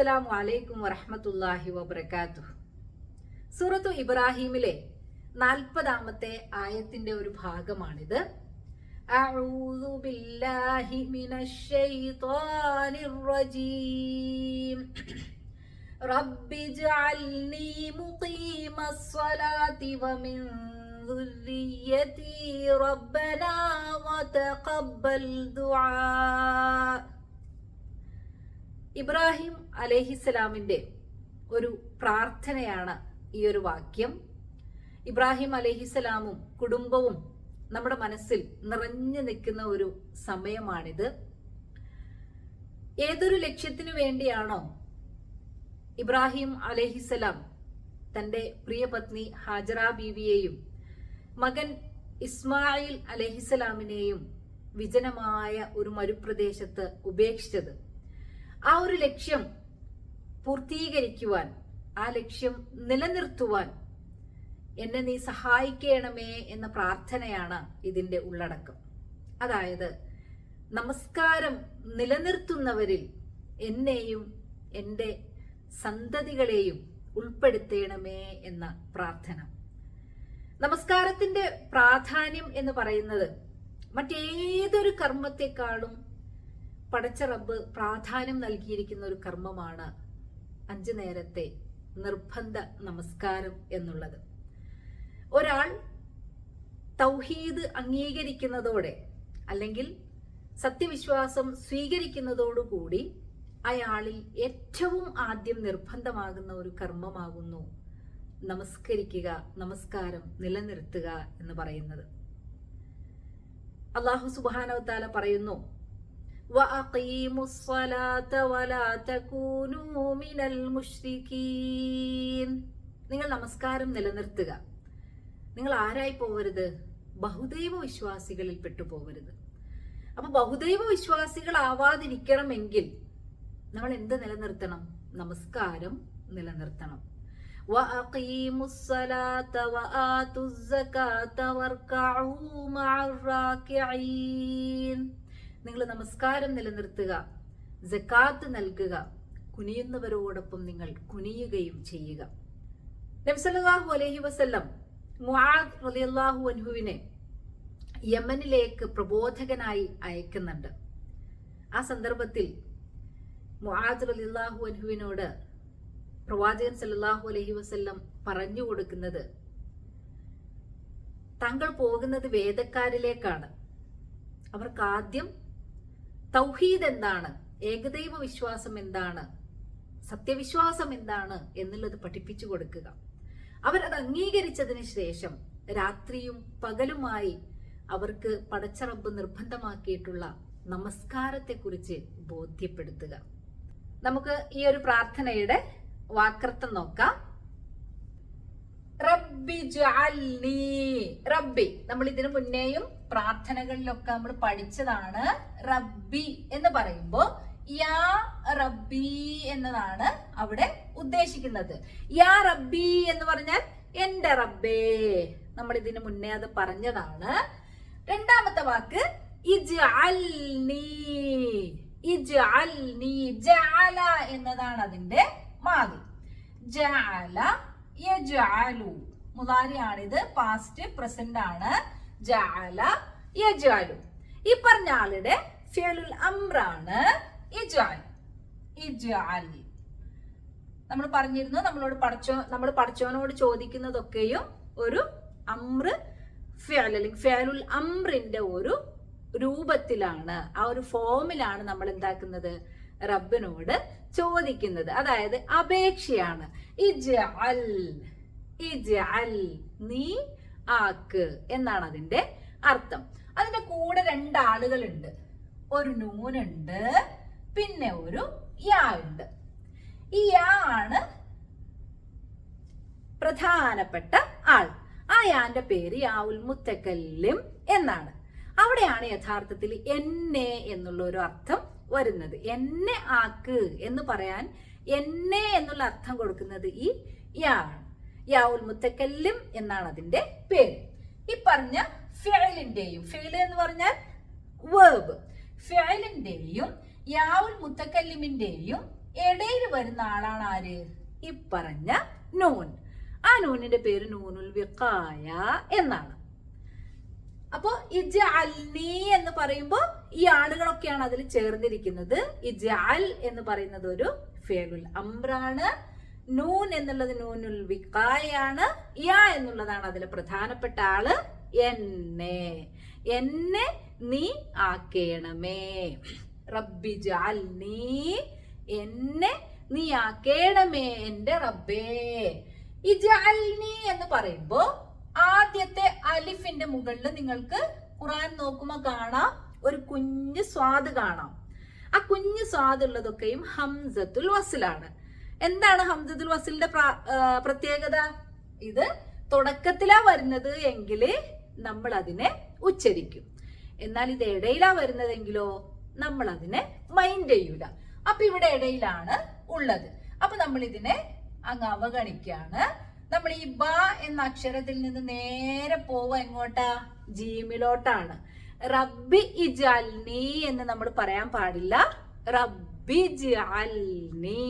അസ്സലാമു അലൈക്കും വറഹ്മത്തുള്ളാഹി വബർക്കാത്തു സൂറത്തു ഇബ്രാഹിമിലെ നാൽപ്പതാമത്തെ ആയത്തിന്റെ ഒരു ഭാഗമാണിത് അഊദു ബില്ലാഹി മിനശ് ശൈത്വാനിർ റജീം റബ്ബി ജഅൽനി മുഖീമസ്സലാത്തി വമിൻ ذريتي ربنا وتقبل دعاء ഇബ്രാഹിം അലഹിസ്സലാമിന്റെ ഒരു പ്രാർത്ഥനയാണ് ഈ ഒരു വാക്യം. ഇബ്രാഹിം അലഹിസ്സലാമും കുടുംബവും നമ്മുടെ മനസ്സിൽ നിറഞ്ഞു നിൽക്കുന്ന ഒരു സമയമാണിത്. ഏതൊരു ലക്ഷ്യത്തിനു വേണ്ടിയാണോ ഇബ്രാഹിം അലഹിസ്സലാം തന്റെ പ്രിയപത്നി ഹാജറ ബീവിയെയും മകൻ ഇസ്മായിൽ അലഹിസ്സലാമിനെയും വിജനമായ ഒരു മരുപ്രദേശത്ത് ഉപേക്ഷിച്ചത്? ആ ഒരു ലക്ഷ്യം പൂർത്തീകരിക്കുവാൻ ആ ലക്ഷ്യം നിലനിർത്തുവാൻ എന്നെ നീ സഹായിക്കണമേ എന്ന പ്രാർത്ഥനയാണ് ഇതിന്റെ ഉള്ളടക്കം. അതായത് നമസ്കാരം നിലനിർത്തുന്നവരിൽ എന്നെയും എന്റെ സന്തതികളെയും ഉൾപ്പെടുത്തേണമേ എന്ന പ്രാർത്ഥന. നമസ്കാരത്തിന്റെ പ്രാധാന്യം എന്ന് പറയുന്നത് മറ്റേതൊരു കർമ്മത്തെക്കാളും പടച്ച റബ്ബ് പ്രാധാന്യം നൽകിയിരിക്കുന്ന ഒരു കർമ്മമാണ് അഞ്ചു നേരത്തെ നിർബന്ധ നമസ്കാരം എന്നുള്ളത്. ഒരാൾ തൗഹീദ് അംഗീകരിക്കുന്നതോടെ അല്ലെങ്കിൽ സത്യവിശ്വാസം സ്വീകരിക്കുന്നതോടുകൂടി അയാളിൽ ഏറ്റവും ആദ്യം നിർബന്ധമാകുന്ന ഒരു കർമ്മമാകുന്നു നമസ്കരിക്കുക നമസ്കാരം നിലനിർത്തുക എന്ന് പറയുന്നത്. അള്ളാഹു സുബാനവത്താല പറയുന്നു وأقيموا الصلاة ولا تكونوا من المشركين നിങ്ങൾ നമസ്കാരം നിലനിർത്തുക നിങ്ങൾ ആരായി പോവരുത് ബഹുദൈവ വിശ്വാസികളിൽ പെട്ടുപോകരുത് അപ്പൊ ബഹുദൈവ വിശ്വാസികളാവാതിരിക്കണമെങ്കിൽ നമ്മൾ എന്ത് നിലനിർത്തണം നമസ്കാരം നിലനിർത്തണം നിങ്ങൾ നമസ്കാരം നിലനിർത്തുക ജക്കാത്ത് നൽകുക കുനിയുന്നവരോടൊപ്പം നിങ്ങൾ കുനിയുകയും ചെയ്യുക. നബ്സലാഹു അലഹി വസ്ല്ലം മുആദ് അൻഹുവിനെ യമനിലേക്ക് പ്രബോധകനായി അയക്കുന്നുണ്ട്. ആ സന്ദർഭത്തിൽ മുആദ് റലിയല്ലാഹു അൻഹുവിനോട് പ്രവാചകൻ സല്ലാഹു അലഹി വസ്ല്ലം പറഞ്ഞു കൊടുക്കുന്നത് താങ്കൾ പോകുന്നത് വേദക്കാരിലേക്കാണ്. അവർക്ക് ആദ്യം തൗഹീദ് എന്താണ്? ഏകദൈവ വിശ്വാസം എന്താണ്? സത്യവിശ്വാസം എന്താണ് എന്നുള്ളത് പഠിപ്പിച്ചു കൊടുക്കുക. അവരത് അംഗീകരിച്ചതിന് ശേഷം രാത്രിയും പകലുമായി അവർക്ക് പടച്ചറബ് നിർബന്ധമാക്കിയിട്ടുള്ള നമസ്കാരത്തെക്കുറിച്ച് ബോധ്യപ്പെടുത്തുക. നമുക്ക് ഈ ഒരു പ്രാർത്ഥനയുടെ വാക്രത്വം നോക്കാം. റബ്ബി റബ്ബി നമ്മൾ ഇതിനു മുന്നേയും പ്രാർത്ഥനകളിലൊക്കെ നമ്മൾ പഠിച്ചതാണ് റബ്ബി എന്ന് പറയുമ്പോൾ യാ റബ്ബി എന്നതാണ് അവിടെ ഉദ്ദേശിക്കുന്നത്. യാ റബ്ബി എന്ന് പറഞ്ഞാൽ എന്റെ റബ്ബേ. നമ്മൾ ഇതിന് മുന്നേ അത് പറഞ്ഞതാണ്. രണ്ടാമത്തെ വാക്ക് എന്നതാണ് അതിന്റെ മാതി യജഅലു. മുതാരിയാണിത് പാസ്റ്റ് പ്രസന്റ് ആണ്. ജഅല യജഅലു ഈ പറഞ്ഞ ആളുടെ ഫിയലുൽ അമ്രാണ് നമ്മൾ പറഞ്ഞിരുന്നു നമ്മളോട് പഠിച്ചോ നമ്മൾ പഠിച്ചവനോട് ചോദിക്കുന്നതൊക്കെയും ഒരു അമ്ര ഫിയൽ അല്ലെങ്കിൽ ഫിയലുൽ അമ്രിന്റെ ഒരു രൂപത്തിലാണ് ആ ഒരു ഫോമിലാണ് നമ്മൾ എന്താക്കുന്നത്? റബ്ബിനോട് ചോദിക്കുന്നത്. അതായത് അപേക്ഷയാണ്. ഇജ് അൽ ഇജ് അൽ നീ ആക്ക് എന്നാണ് അതിന്റെ അർത്ഥം. അതിന്റെ കൂടെ രണ്ടാളുകളുണ്ട് ഒരു നൂനുണ്ട് പിന്നെ ഒരു യാ ഉണ്ട് ഈ യാ ആണ് പ്രധാനപ്പെട്ട ആൾ. ആ യാന്റെ പേര് യാവുൽ മുത്തക്കല്ലിം എന്നാണ്. അവിടെയാണ് യഥാർത്ഥത്തിൽ എന്നെ എന്നുള്ള ഒരു അർത്ഥം വരുന്നത്. എന്നെ ആക്ക് എന്ന് പറയാൻ എന്നെ എന്നുള്ള അർത്ഥം കൊടുക്കുന്നത് ഈ യാ ആണ്. യാവുൽ മുത്തക്കല്ലിം എന്നാണ് അതിന്റെ പേര്. ഈ പറഞ്ഞ ഫിയലിന്റെയും ഫിയൽ എന്ന് പറഞ്ഞാൽ വേർബ് ഫിയലിന്റെയും യാവുൽ മുത്തക്കല്ലിമിന്റെയും ഇടയിൽ വരുന്ന ആളാണ് ആര്? ഈ പറഞ്ഞ നൂൻ. ആ നൂനിന്റെ പേര് നൂനുൽ വിക്കായ എന്നാണ്. അപ്പോ ഇജഅൽനി എന്ന് പറയുമ്പോൾ ഈ ആളുകളൊക്കെയാണ് അതിൽ ചേർന്നിരിക്കുന്നത്. ഇജഅൽ എന്ന് പറയുന്നത് ഒരു ഫേലുൽ അംറാണ്. നൂൻ എന്നുള്ളത് നൂനുൽ വിക്കായാണ് യാ എന്നുള്ളതാണ് അതിലെ പ്രധാനപ്പെട്ട ആൾ എന്നെ. എന്നെ നീ ആക്കേണമേ. റബ്ബി ജാൽ നീ എന്നെ നീ ആക്കേണമേ എന്റെ റബ്ബേ. ഇജഅൽനി എന്ന് പറയുമ്പോ ആദ്യത്തെ അലിഫിന്റെ മുകളിൽ നിങ്ങൾക്ക് ഖുറാൻ നോക്കുമ്പോ കാണാം ഒരു കുഞ്ഞ് സ്വാദ് കാണാം. ആ കുഞ്ഞ് സ്വാദ് ഉള്ളതൊക്കെയും ഹംസത്തുൽ വസിലാണ്. എന്താണ് ഹംസത്തുൽ വസിലിന്റെ പ്രത്യേകത? ഇത് തുടക്കത്തിലാ വരുന്നത് എങ്കിൽ നമ്മൾ അതിനെ ഉച്ചരിക്കും. എന്നാൽ ഇത് ഇടയിലാ വരുന്നതെങ്കിലോ നമ്മൾ അതിനെ മൈൻഡ് ചെയ്യൂല. അപ്പൊ ഇവിടെ ഇടയിലാണ് ഉള്ളത്. അപ്പൊ നമ്മൾ ഇതിനെ അങ്ങ് അവഗണിക്കാണ്. നമ്മൾ ഈ ബ എന്ന അക്ഷരത്തിൽ നിന്ന് നേരെ പോവുക എങ്ങോട്ടാ? ജീമിലോട്ടാണ് റബ്ബി ഇജാൽനി എന്ന് നമ്മൾ പറയാൻ പാടില്ല. റബ്ബി ജഅൽനി.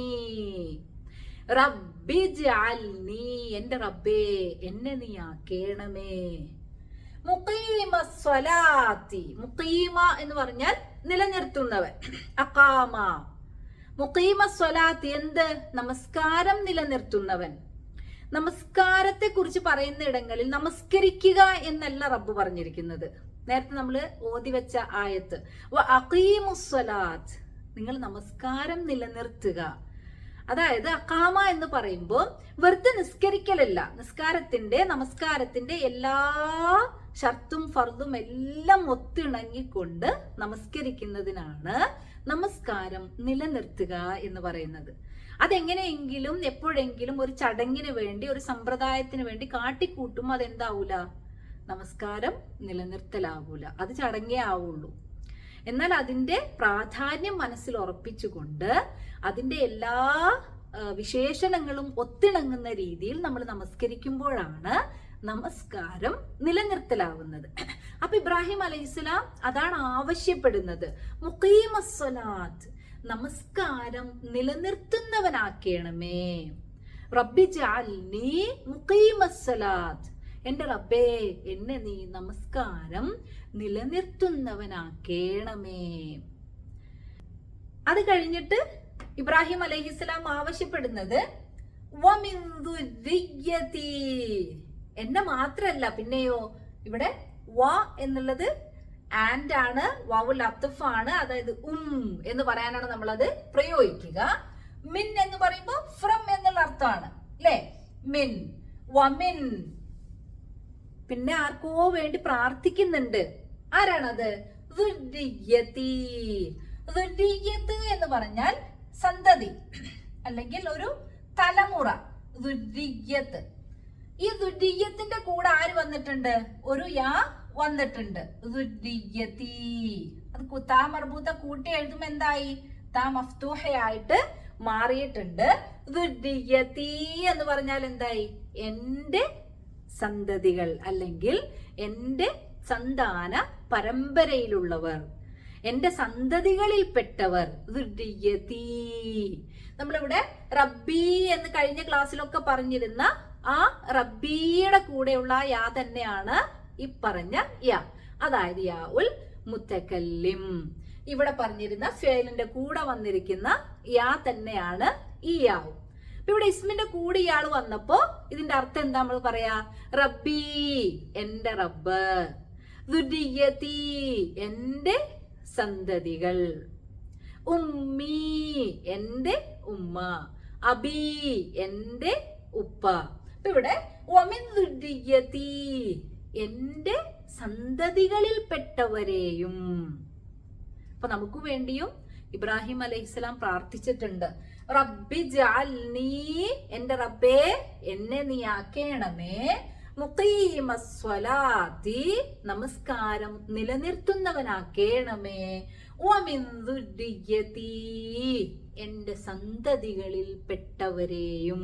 റബ്ബി ജഅൽനി. എന്റെ റബ്ബേ എന്നെ നീ ആക്കേണമേ. മുഖീമ സ്വലാത്തി. മുഖീമ എന്ന് പറഞ്ഞാൽ നിലനിർത്തുന്നവൻ. അക്കാമ മുഖീമ സ്വലാത്തി എന്ത്? നമസ്കാരം നിലനിർത്തുന്നവൻ. നമസ്കാരത്തെ കുറിച്ച് പറയുന്ന ഇടങ്ങളിൽ നമസ്കരിക്കുക എന്നല്ല റബ്ബ് പറഞ്ഞിരിക്കുന്നത്. നേരത്തെ നമ്മൾ ഓതി വെച്ച ആയത്ത്. വ അഖീമുസ്വലാത്ത് നിങ്ങൾ നമസ്കാരം നിലനിർത്തുക. അതായത് അക്കാമ എന്ന് പറയുമ്പോൾ വെറുതെ നിസ്കരിക്കലല്ല. നിസ്കാരത്തിന്റെ നമസ്കാരത്തിന്റെ എല്ലാ ഷർത്തും ഫർദും എല്ലാം ഒത്തിണങ്ങിക്കൊണ്ട് നമസ്കരിക്കുന്നതിനാണ് നമസ്കാരം നിലനിർത്തുക എന്ന് പറയുന്നത്. അതെങ്ങനെയെങ്കിലും എപ്പോഴെങ്കിലും ഒരു ചടങ്ങിന് വേണ്ടി ഒരു സമ്പ്രദായത്തിന് വേണ്ടി കാട്ടിക്കൂട്ടും അതെന്താവൂല? നമസ്കാരം നിലനിർത്തലാവൂല. അത് ചടങ്ങേ ആവുള്ളൂ. എന്നാൽ അതിന്റെ പ്രാധാന്യം മനസ്സിൽ ഉറപ്പിച്ചുകൊണ്ട് അതിന്റെ എല്ലാ വിശേഷണങ്ങളും ഒത്തിണങ്ങുന്ന രീതിയിൽ നമ്മൾ നമസ്കരിക്കുമ്പോഴാണ് നമസ്കാരം നിലനിർത്തലാവുന്നത്. അപ്പൊ ഇബ്രാഹിം അലൈഹിസ്ലാം അതാണ് ആവശ്യപ്പെടുന്നത്. മുഖീമസ്വലാത്ത് നമസ്കാരം നിലനിർത്തുന്നവനാക്കണമേ. റബ്ബി ജഅൽനി മുഖീമസ്സലാത്ത് എന്റെ റബ്ബേ എന്നെ നീ നമസ്കാരം നിലനിർത്തുന്നവനാക്കേണമേ. അത് കഴിഞ്ഞിട്ട് ഇബ്രാഹിം അലൈഹിസ്സലാം ആവശ്യപ്പെടുന്നത്. എന്നെ മാത്രല്ല പിന്നെയോ ഇവിടെ വ എന്നുള്ളത് ആൻഡ് ആണ് വാവുൽ അബ്തഫ് ആണ് അതായത് ഉം എന്ന് പറയാനാണ് നമ്മൾ അത് പ്രയോഗിക്കുക. മിൻ എന്ന് പറയുമ്പോൾ ഫ്രം എന്നുള്ള അർത്ഥമാണ് അല്ലേ മിൻ വമിൻ. പിന്നെ ആർക്കോ വേണ്ടി പ്രാർത്ഥിക്കുന്നുണ്ട്. ആരാണത്? എന്ന് പറഞ്ഞാൽ സന്തതി അല്ലെങ്കിൽ ഒരു തലമുറ. ഈ ദുരിയത്തിന്റെ കൂടെ ആര് വന്നിട്ടുണ്ട്? ഒരു യാ വന്നിട്ടുണ്ട്. ദുർരിയ്യതി. അത് കുത്താ മർബൂത്ത കൂട്ടി എഴുതുമ്പോ എന്തായി? താ മഫ്തൂഹയായിട്ട് മാറിയിട്ടുണ്ട്. എന്ന് പറഞ്ഞാൽ എന്തായി? എന്റെ സന്തതികൾ അല്ലെങ്കിൽ എന്റെ സന്താന പരമ്പരയിലുള്ളവർ എന്റെ സന്തതികളിൽപ്പെട്ടവർ. നമ്മളിവിടെ റബ്ബി എന്ന് കഴിഞ്ഞ ക്ലാസ്സിലൊക്കെ പറഞ്ഞിരുന്ന ആ റബ്ബിയുടെ കൂടെയുള്ള ആ യാ തന്നെയാണ് ഈ പറഞ്ഞ യാ. അതായത് യാ ഉൽ മുത്തക്കല്ലിം. ഇവിടെ പറഞ്ഞിരുന്ന ഫേലിന്റെ കൂടെ വന്നിരിക്കുന്ന യാ തന്നെയാണ് ഈ യാവും അപ്പൊ ഇവിടെ ഇസ്മിന്റെ കൂടെ ഇയാൾ വന്നപ്പോ ഇതിന്റെ അർത്ഥം എന്താ നമ്മൾ പറയാ? റബ്ബി എന്റെ റബ്ബ്. എന്റെ സന്തതികൾ. ഉമ്മി എന്റെ ഉമ്മ. അബി എന്റെ ഉപ്പ. അപ്പൊ ഇവിടെ വമിൻ ദുരിയതി എന്റെ സന്തതികളിൽപ്പെട്ടവരെയും അപ്പൊ നമുക്ക് വേണ്ടിയും ഇബ്രാഹിം അലൈഹിസ്സലാം പ്രാർത്ഥിച്ചിട്ടുണ്ട്. റബ്ബി ജാൽനീ എന്റെ റബ്ബേ എന്നെ നീ ആക്കേണമേ. മുഖീമസ്വലാതി നമസ്കാരം നിലനിർത്തുന്നവനാക്കേണമേ. വമിൻ ദുർരിയ്യതി എന്റെ സന്തതികളിൽ പെട്ടവരെയും.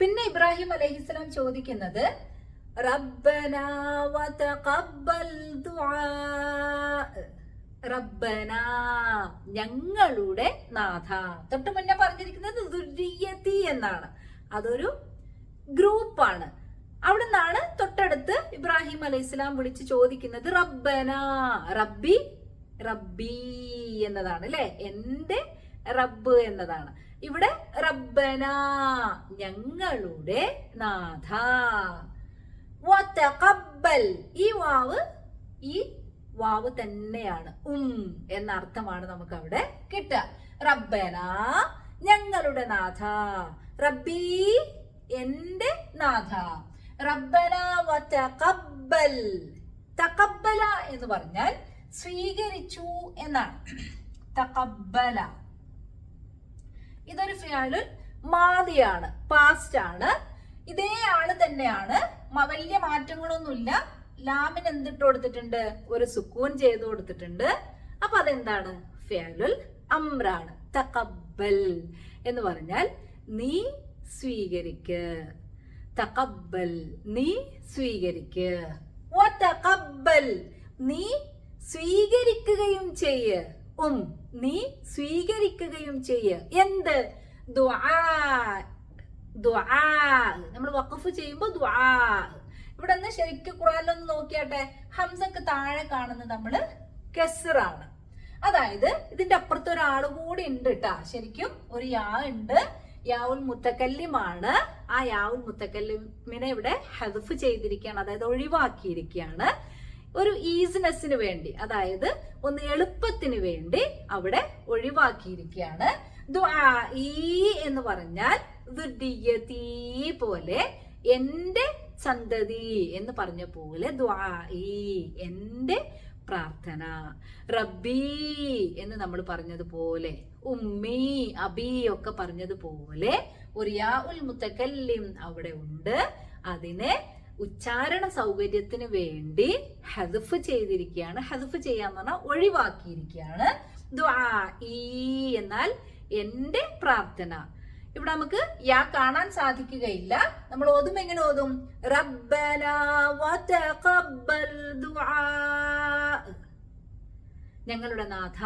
പിന്നെ ഇബ്രാഹിം അലഹിസ്ലാം ചോദിക്കുന്നത് ദുആ. റബ്ബന ഞങ്ങളുടെ നാഥ. തൊട്ട് മുന്നേ പറഞ്ഞിരിക്കുന്നത് ദുര്യത്തി എന്നാണ്. അതൊരു ഗ്രൂപ്പാണ്. അവിടെ നിന്നാണ് തൊട്ടടുത്ത് ഇബ്രാഹിം അലൈഹി ഇസ്ലാം വിളിച്ച് ചോദിക്കുന്നത് റബ്ബന റബ്ബി റബ്ബി എന്നതാണ് അല്ലെ? എന്റെ റബ്ബ് എന്നതാണ്. ഇവിടെ റബ്ബന ഞങ്ങളുടെ നാഥ. ഈ വാവ് ഈ വാവ് തന്നെയാണ്. ഉം എന്ന അർത്ഥമാണ് നമുക്ക് അവിടെ കിട്ടുക. റബ്ബന ഞങ്ങളുടെ നാഥ. റബ്ബി എന്റെ നാഥ. റബ്ബന വതഖബ്ബൽ തഖബ്ബല എന്ന് പറഞ്ഞാൽ സ്വീകരിച്ചു എന്നാണ്. തഖബ്ബല ഇതൊരു ഫിയാലുൽ മാതിയാണ് പാസ്റ്റ് ആണ്. ഇതേ ആൾ തന്നെയാണ്. വലിയ മാറ്റങ്ങളൊന്നുമില്ല. ലാമിന് എന്തിട്ട് കൊടുത്തിട്ടുണ്ട്? ഒരു സുക്കൂൻ ചെയ്ത് കൊടുത്തിട്ടുണ്ട്. അപ്പൊ അതെന്താണ്? ഫയലുൽ അമ്രാണ് തക്കബൽ എന്ന് പറഞ്ഞാൽ നീ സ്വീകരിക്ക്. തക്കബൽ നീ സ്വീകരിക്ക്. നീ സ്വീകരിക്കുകയും ചെയ്യ. ഉം നീ സ്വീകരിക്കുകയും ചെയ്യ. എന്ത്? നമ്മൾ വഖഫ് ചെയ്യുമ്പോൾ ദുആ. ഇവിടെ നിന്ന് ശരിക്കും ഖുറാനിലൊന്ന് നോക്കിയാട്ടെ. ഹംസക്ക് താഴെ കാണുന്നത് നമ്മൾ കെസറാണ്. അതായത് ഇതിന്റെ അപ്പുറത്ത് ഒരാൾ കൂടി ഉണ്ട് കേട്ടാ ശരിക്കും ഒരു യാ ഉണ്ട്. യാവുൽ മുത്തക്കല്ലിമാണ്. ആ യാവുൽ മുത്തക്കല്ലിമിനെ ഇവിടെ ഹെൽഫ് ചെയ്തിരിക്കുകയാണ്. അതായത് ഒഴിവാക്കിയിരിക്കുകയാണ്. ഒരു ഈസിനെസ്സിന് വേണ്ടി അതായത് ഒന്ന് എളുപ്പത്തിന് വേണ്ടി അവിടെ ഒഴിവാക്കിയിരിക്കുകയാണ്. ഈ എന്ന് പറഞ്ഞാൽ പോലെ എന്റെ സന്തതി എന്ന് പറഞ്ഞ പോലെ എന്റെ പ്രാർത്ഥന. റബ്ബി എന്ന് നമ്മൾ പറഞ്ഞതുപോലെ ഉമ്മി അബി ഒക്കെ പറഞ്ഞതുപോലെ ഒരു യാ മുത്തക്കല്ലിം അവിടെ ഉണ്ട്. അതിനെ ഉച്ചാരണ സൗകര്യത്തിന് വേണ്ടി ഹദഫ് ചെയ്തിരിക്കുകയാണ്. ഹദഫ് ചെയ്യാന്ന് പറഞ്ഞാൽ ഒഴിവാക്കിയിരിക്കുകയാണ്. ഈ എന്നാൽ എന്റെ പ്രാർത്ഥന. ഇവിടെ നമുക്ക് യാ കാണാൻ സാധിക്കുകയില്ല. നമ്മൾ ഓതും എങ്ങനെ ഓതും? റബ്ബന ഞങ്ങളുടെ നാഥ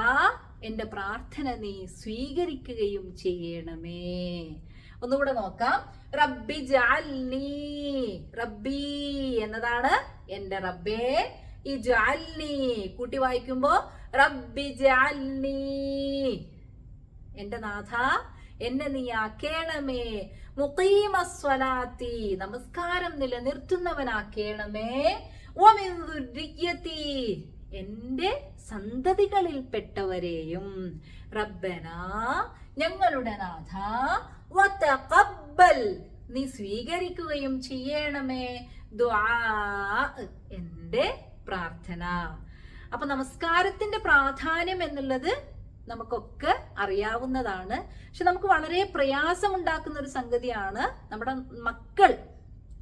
എന്റെ പ്രാർത്ഥന നീ സ്വീകരിക്കുകയും ചെയ്യണമേ. ഒന്നുകൂടെ നോക്കാം. റബ്ബി ജാലി റബ്ബി എന്നതാണ് എന്റെ റബ്ബേ. ഈ ജാലി കൂട്ടി വായിക്കുമ്പോ റബ്ബി ജാലി എന്റെ നാഥ എന്നെ നീ ആക്കേണമേ. മുഖീമസ്വലാത്തി നമസ്കാരം നിലനിർത്തുന്നവനാക്കേണമേ. വമിൻ എന്റെ സന്തതികളിൽ സന്തതികളിൽപ്പെട്ടവരെയും. റബ്ബന ഞങ്ങളുടെ നാഥ വതഖബ്ബൽ നീ സ്വീകരിക്കുകയും ചെയ്യണമേ. എന്റെ പ്രാർത്ഥന. അപ്പൊ നമസ്കാരത്തിന്റെ പ്രാധാന്യം എന്നുള്ളത് നമുക്കൊക്കെ അറിയാവുന്നതാണ്. പക്ഷെ നമുക്ക് വളരെ പ്രയാസമുണ്ടാക്കുന്ന ഒരു സംഗതിയാണ് നമ്മുടെ മക്കൾ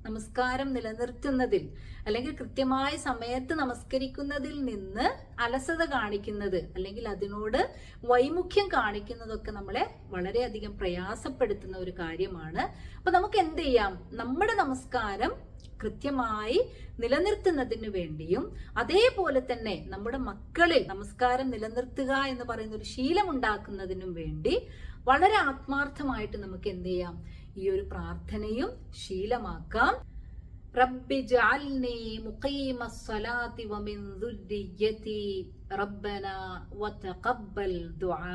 നമസ്കാരം നിലനിർത്തുന്നതിൽ അല്ലെങ്കിൽ കൃത്യമായ സമയത്ത് നമസ്കരിക്കുന്നതിൽ നിന്ന് അലസത കാണിക്കുന്നത് അല്ലെങ്കിൽ അതിനോട് വൈമുഖ്യം കാണിക്കുന്നതൊക്കെ നമ്മളെ വളരെയധികം പ്രയാസപ്പെടുത്തുന്ന ഒരു കാര്യമാണ്. അപ്പൊ നമുക്ക് എന്ത് ചെയ്യാം? നമ്മുടെ നമസ്കാരം കൃത്യമായി നിലനിർത്തുന്നതിന് വേണ്ടിയും അതേപോലെ തന്നെ നമ്മുടെ മക്കളിൽ നമസ്കാരം നിലനിർത്തുക എന്ന് പറയുന്ന ഒരു ശീലം ഉണ്ടാക്കുന്നതിനും വേണ്ടി വളരെ ആത്മാർത്ഥമായിട്ട് നമുക്ക് എന്ത് ചെയ്യാം? ഈ ഒരു പ്രാർത്ഥനയും ശീലമാക്കാം റബ്ബി ജഅൽനി മുഖീമസ്സലാത്തി വമിൻ ദുർരിയ്യതി റബ്ബന വതഖബ്ബൽ ദുആ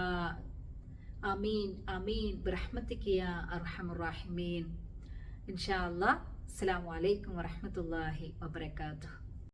ആമീൻ ആമീൻ ബിറഹ്മതിക യാ അർഹമർ റഹീമീൻ ഇൻഷാ അല്ലാഹ് അസ്സലാമു അലൈക്കും വറഹ്മത്തുള്ളാഹി വബറകാതുഹു